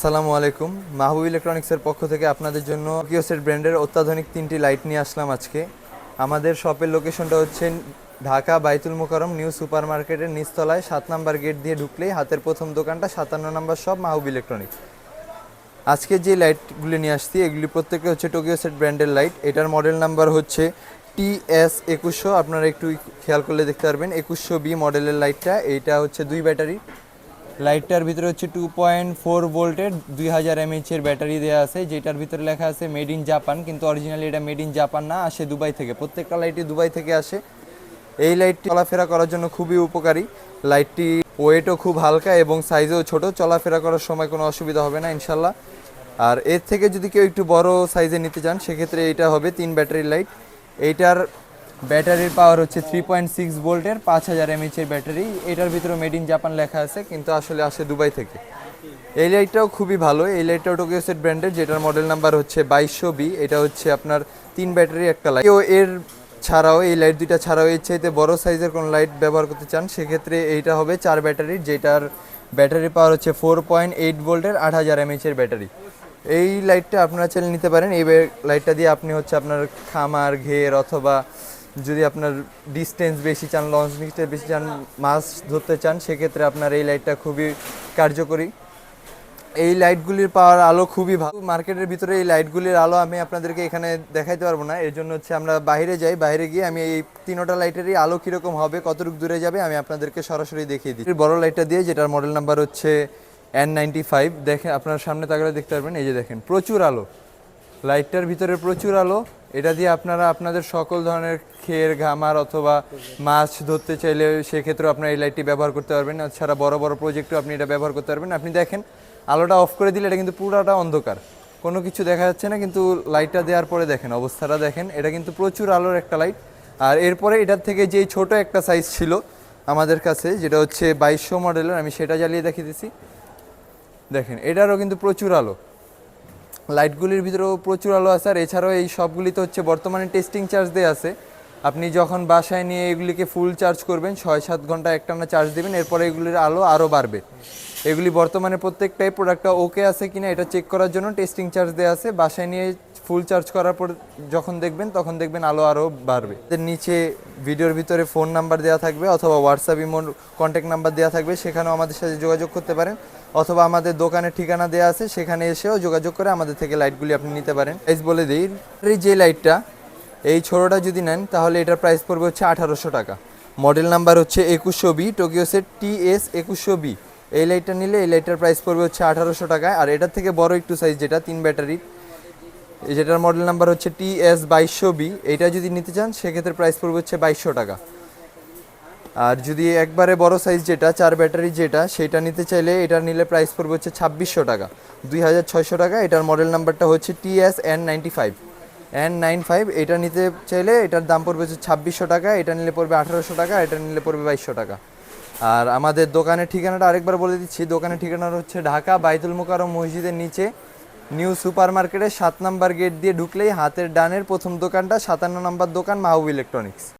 আসসালামু আলাইকুম। মাহবুব ইলেকট্রনিক্সের পক্ষ থেকে আপনাদের জন্য কিওসেট ব্র্যান্ডের অত্যাধুনিক তিনটি লাইট নিয়ে আসলাম আজকে। আমাদের শপের লোকেশনটা হচ্ছে ঢাকা বাইতুল মোকারম নিউ সুপার মার্কেটের নিচতলায় সাত নাম্বার গেট দিয়ে ঢুকলেই হাতের প্রথম দোকানটা, সাতান্ন নাম্বার শপ মাহবুব ইলেকট্রনিক্স। আজকে যে লাইটগুলি নিয়ে আসছি, এগুলি প্রত্যেকটা হচ্ছে টোকিও সেট ব্র্যান্ডের লাইট এটার মডেল নাম্বার হচ্ছে টি এস একুশশো। আপনারা একটু খেয়াল করলে দেখতে পারবেন, একুশশো বি মডেলের লাইটটা এইটা হচ্ছে দুই ব্যাটারি লাইটটার ভিতরে হচ্ছে টু পয়েন্ট ফোর ভোল্টের দুই হাজার এমএইচের ব্যাটারি দেওয়া আছে, যেটার ভিতরে লেখা আছে মেড ইন জাপান কিন্তু অরিজিনালি এটা মেড ইন জাপান না, আসে দুবাই থেকে। প্রত্যেকটা লাইটই দুবাই থেকে আসে। এই লাইটটি চলাফেরা করার জন্য খুবই উপকারী। লাইটটি ওয়েটও খুব হালকা এবং সাইজও ছোট, চলাফেরা করার সময় কোনো অসুবিধা হবে না ইনশাল্লাহ আর এর থেকে যদি কেউ একটু বড় সাইজে নিতে চান, সেক্ষেত্রে এটা হবে তিন ব্যাটারি লাইট। এইটার ব্যাটারির পাওয়ার হচ্ছে থ্রি পয়েন্ট সিক্স ভোল্টের পাঁচ হাজার এমএইচের ব্যাটারি। এটার ভিতরে মেড ইন জাপান লেখা আছে, কিন্তু আসলে আসে দুবাই থেকে। এই লাইটটাও খুবই ভালো। এই লাইটটাও টোকিও সেট ব্র্যান্ডের যেটার মডেল নাম্বার হচ্ছে বাইশশো বি এটা হচ্ছে আপনার তিন ব্যাটারি, একটা লাইট কেউ এর ছাড়াও, এই লাইট দুইটা ছাড়াও এর চাইতে বড় সাইজের কোনো লাইট ব্যবহার করতে চান, সেক্ষেত্রে এইটা হবে চার ব্যাটারির যেটার ব্যাটারি পাওয়ার হচ্ছে ফোর পয়েন্ট এইট ভোল্টের আট হাজার এমএইচের ব্যাটারি। এই লাইটটা আপনারা চাইলে নিতে পারেন। এই লাইটটা দিয়ে আপনি হচ্ছে আপনার খামার, ঘের অথবা যদি আপনার ডিস্টেন্স বেশি চান লঞ্চ ডিস্টেন্স বেশি চান, মাছ ধরতে চান, সেক্ষেত্রে আপনার এই লাইটটা খুবই কার্যকরী। এই লাইটগুলির পাওয়ার আলো খুবই ভালো। মার্কেটের ভিতরে এই লাইটগুলির আলো আমি আপনাদেরকে এখানে দেখাইতে পারব না। এর জন্য হচ্ছে আমরা বাইরে যাই। বাইরে গিয়ে আমি এই তিনোটা লাইটেরই আলো কীরকম হবে, কতটুকু দূরে যাবে, আমি আপনাদেরকে সরাসরি দেখিয়ে দিই বড় লাইটটা দিয়ে, যেটার মডেল নাম্বার হচ্ছে এন নাইনটি ফাইভ দেখে আপনার সামনে তাকালে দেখতে পারবেন। এই যে দেখেন, প্রচুর আলো। লাইটটার ভিতরে প্রচুর আলো। এটা দিয়ে আপনারা আপনাদের সকল ধরনের খের, ঘামার অথবা মাছ ধরতে চাইলে সেক্ষেত্রেও আপনারা এই লাইটটি ব্যবহার করতে পারবেন। এছাড়া বড় বড় প্রজেক্টেও আপনি এটা ব্যবহার করতে পারবেন। আপনি দেখেন, আলোটা অফ করে দিলে এটা কিন্তু পুরোটা অন্ধকার। কোনো কিছু দেখা যাচ্ছে না, কিন্তু লাইটটা দেওয়ার পরে দেখেন, অবস্থাটা দেখেন। এটা কিন্তু প্রচুর আলোর একটা লাইট আর এরপরে এটার থেকে যেই ছোট একটা সাইজ ছিল আমাদের কাছে, যেটা হচ্ছে বাইশশো মডেলের আমি সেটা জ্বালিয়ে দেখিয়ে দিছি। দেখেন, এটারও কিন্তু প্রচুর আলো। লাইটগুলির ভিতরেও প্রচুর আলো আছে। আর এছাড়াও এই সবগুলিতে হচ্ছে বর্তমানে টেস্টিং চার্জ দেওয়া আছে। আপনি যখন বাসায় নিয়ে এগুলিকে ফুল চার্জ করবেন, ছয় সাত ঘণ্টা একটানা চার্জ দেবেন, এরপরে এগুলির আলো আরও বাড়বে। এগুলি বর্তমানে প্রত্যেকটাই প্রোডাক্টটা ওকে আছে কিনা এটা চেক করার জন্য টেস্টিং চার্জ দেওয়া আছে। বাসায় নিয়ে ফুল চার্জ করার পর যখন দেখবেন, তখন দেখবেন আলো আরও বাড়বে। নিচে ভিডিওর ভিতরে ফোন নাম্বার দেওয়া থাকবে অথবা হোয়াটসঅ্যাপ ইমোর কন্ট্যাক্ট নাম্বার দেওয়া থাকবে, সেখানেও আমাদের সাথে যোগাযোগ করতে পারেন। অথবা আমাদের দোকানের ঠিকানা দেওয়া আছে, সেখানে এসেও যোগাযোগ করে আমাদের থেকে লাইটগুলি আপনি নিতে পারেন। প্রাইস বলে দিই, এই যে লাইটটা এই ছোটোটা যদি নেন, তাহলে এটার প্রাইস পড়বে হচ্ছে আঠারোশো টাকা। মডেল নাম্বার হচ্ছে একুশশো B Tokyo set T S একুশশো বি এই লাইটটা নিলে এই লাইটটার প্রাইস পড়বে হচ্ছে আঠারোশো টাকায়। আর এটার থেকে বড় একটু সাইজ যেটা, তিন ব্যাটারির যেটার মডেল নাম্বার হচ্ছে টি এস বাইশশো বি এটা যদি নিতে চান, সেক্ষেত্রে প্রাইস পড়বে হচ্ছে বাইশশো টাকা। আর যদি একবারে বড় সাইজ যেটা, চার ব্যাটারি যেটা, সেটা নিতে চাইলে এটা নিলে প্রাইস পড়বে হচ্ছে ছাব্বিশশো টাকা। দুই হাজার ছয়শো টাকা, এটার মডেল নাম্বারটা হচ্ছে T S N ninety five N nine five এটা নিতে চাইলে এটার দাম পড়বে হচ্ছে ছাব্বিশশো টাকা, এটা নিলে পড়বে আঠারোশো টাকা, এটা নিলে পড়বে বাইশশো টাকা। আর আমাদের দোকানের ঠিকানাটা আরেকবার বলে দিচ্ছি, দোকানের ঠিকানাটা হচ্ছে ঢাকা বাইতুল মোকারম মসজিদের নিচে, নিউ সুপার মার্কেটের সাত নাম্বার গেট দিয়ে ঢুকলেই হাতের ডানের প্রথম দোকানটা, সাতান্ন নাম্বার দোকান মাহবুব ইলেকট্রনিক্স।